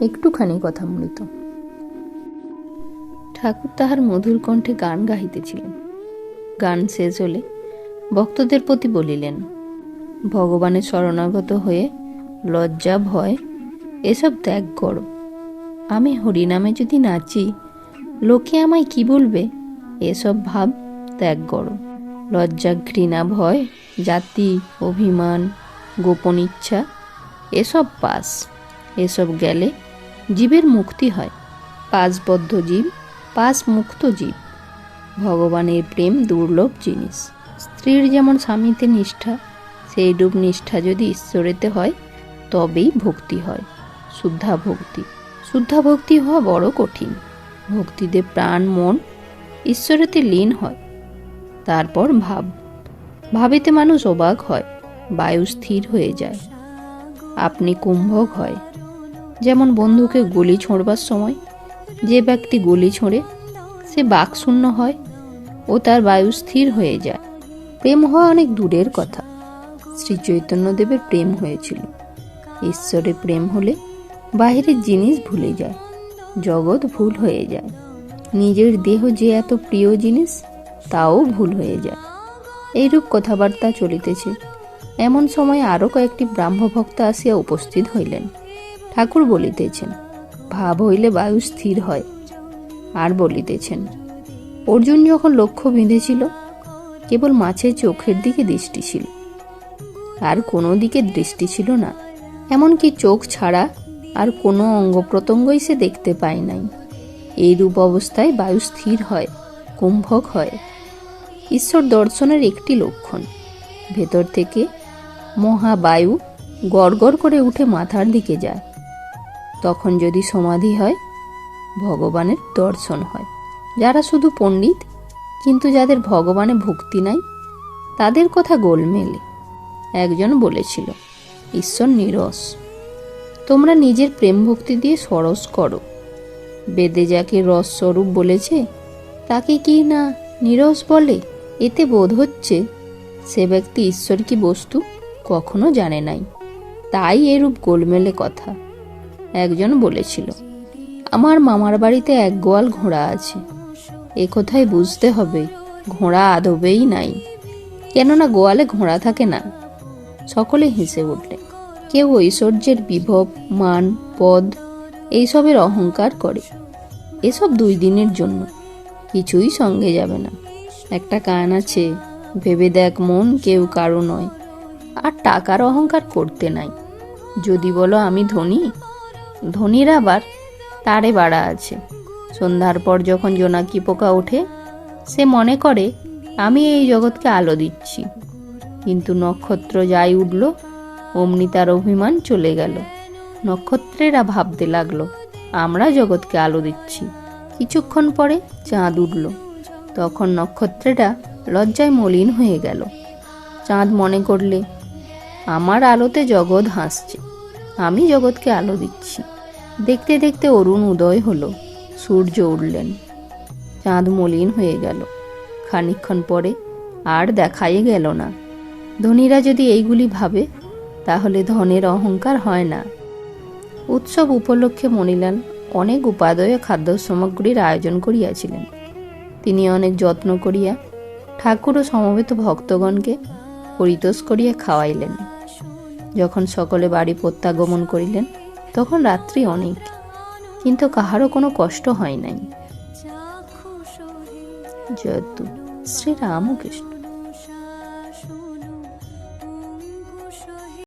একটুখানি কথা মৃত ঠাকুর তাহার মধুর কণ্ঠে গান গাহিতেছিলেন। গান শেষ হলে ভক্তদের প্রতি বলিলেন, ভগবানের শরণাগত হয়ে লজ্জা, ভয়, এসব ত্যাগ করো। আমি হরিনামে যদি নাচি, লোকে আমায় কি বলবে? এসব ভাব ত্যাগ করো। লজ্জা, ঘৃণা, ভয়, জাতি, অভিমান, গোপন ইচ্ছা, এসব পাস। এসব গেলে জীবের মুক্তি হয়। পাশবদ্ধ জীব পাশ মুক্ত জীব। ভগবানের প্রেম দুর্লভ জিনিস। স্ত্রীর যেমন স্বামীতে নিষ্ঠা, সেইরূপ নিষ্ঠা যদি ঈশ্বরেতে হয়, তবেই ভক্তি হয়। শুদ্ধা ভক্তি। শুদ্ধা ভক্তি হওয়া বড় কঠিন। ভক্তিতে প্রাণ, মন ঈশ্বরেতে লীন হয়। তারপর ভাব। ভাবিতে মানুষ অবাক হয়, বায়ু স্থির হয়ে যায়। আপনি কুম্ভক হয়। যেমন বন্ধুকে গুলি ছোঁড়বার সময় যে ব্যক্তি গুলি ছোঁড়ে, সে বাকশূন্য হয় ও তার বায়ু স্থির হয়ে যায়। প্রেম হওয়া অনেক দূরের কথা। শ্রী চৈতন্যদেবের প্রেম হয়েছিল। ঈশ্বরে প্রেম হলে বাহিরের জিনিস ভুলে যায়, জগৎ ভুল হয়ে যায়। নিজের দেহ যে এত প্রিয় জিনিস, তাও ভুল হয়ে যায়। এইরূপ কথাবার্তা চলিতেছে। এমন সময় আরও কয়েকটি ব্রাহ্মভক্ত আসিয়া উপস্থিত হইলেন। ঠাকুর বলিতেছেন, ভাব হইলে বায়ু স্থির হয়। আর বলিতেছেন, অর্জুন যখন লক্ষ্য বিঁধেছিল, কেবল মাছের চোখের দিকে দৃষ্টি ছিল। আর কোনো দিকে দৃষ্টি ছিল না, এমনকি চোখ ছাড়া আর কোনো অঙ্গ প্রত্যঙ্গই সে দেখতে পায় নাই। এই রূপ অবস্থায় বায়ু স্থির হয়, কুম্ভক হয়। ঈশ্বর দর্শনের একটি লক্ষণ, ভেতর থেকে মহাবায়ু গড়গড় করে উঠে মাথার দিকে যায়। তখন যদি সমাধি হয়, ভগবানের দর্শন হয়। যারা শুধু পণ্ডিত, কিন্তু যাদের ভগবানে ভক্তি নাই, তাদের কথা গোলমেলে। একজন বলেছিল, ঈশ্বর নিরস। তোমরা নিজের প্রেম ভক্তি দিয়ে সরস করো। বেদে যাকে রসস্বরূপ বলেছে, তাকে কি না নিরস বলে? এতে বোধ হচ্ছে সে ব্যক্তি ঈশ্বর কি বস্তু কখনো জানে নাই। তাই এরূপ গোলমেলে কথা। একজন বলেছিল, আমার মামার বাড়িতে এক গোয়াল ঘোড়া আছে। এ কথাই বুঝতে হবে, ঘোড়া আদবেই নাই। কেননা গোয়ালে ঘোড়া থাকে না। সকলে হেসে উঠলে। কেউ ঐশ্বর্যের বিভব, মান, পদ এইসবের অহংকার করে। এসব দুই দিনের জন্য কিছুই সঙ্গে যাবে না। একটা কান আছে, ভেবে দেখ মন কেউ কারও নয়। আর টাকার অহংকার করতে নাই। যদি বলো আমি ধনী ধনীর আবার তারে বাড়া আছে। সন্ধ্যার পর যখন জোনাকি পোকা ওঠে, সে মনে করে, আমি এই জগৎকে আলো দিচ্ছি। কিন্তু নক্ষত্র যাই উঠল, অমনি তার অভিমান চলে গেল। নক্ষত্রেরা ভাবতে লাগল, আমরা জগৎকে আলো দিচ্ছি। কিছুক্ষণ পরে চাঁদ উঠল। তখন নক্ষত্রেরা লজ্জায় মলিন হয়ে গেল। চাঁদ মনে করলে, আমার আলোতে জগৎ হাসছে। আমি জগৎকে আলো দিচ্ছি। দেখতে দেখতে অরুণ উদয় হলো। সূর্য উঠলেন। চাঁদ মলিন হয়ে গেল। খানিক্ষণ পরে আর দেখাই গেল না। ধনীরা যদি এইগুলি ভাবে, তাহলে ধনের অহংকার হয় না। উৎসব উপলক্ষে মণিলাল অনেক উপাদেয় খাদ্য সামগ্রীর আয়োজন করিয়াছিলেন। তিনি অনেক যত্ন করিয়া ঠাকুর ও সমবেত ভক্তগণকে পরিতোষ করিয়া খাওয়াইলেন। যখন সকলে বাড়ি প্রত্যাগমন করিলেন, তখন রাত্রি অনেক, কিন্তু কাহারও কোনো কষ্ট হয় নাই। জয়তু শ্রীরামকৃষ্ণ।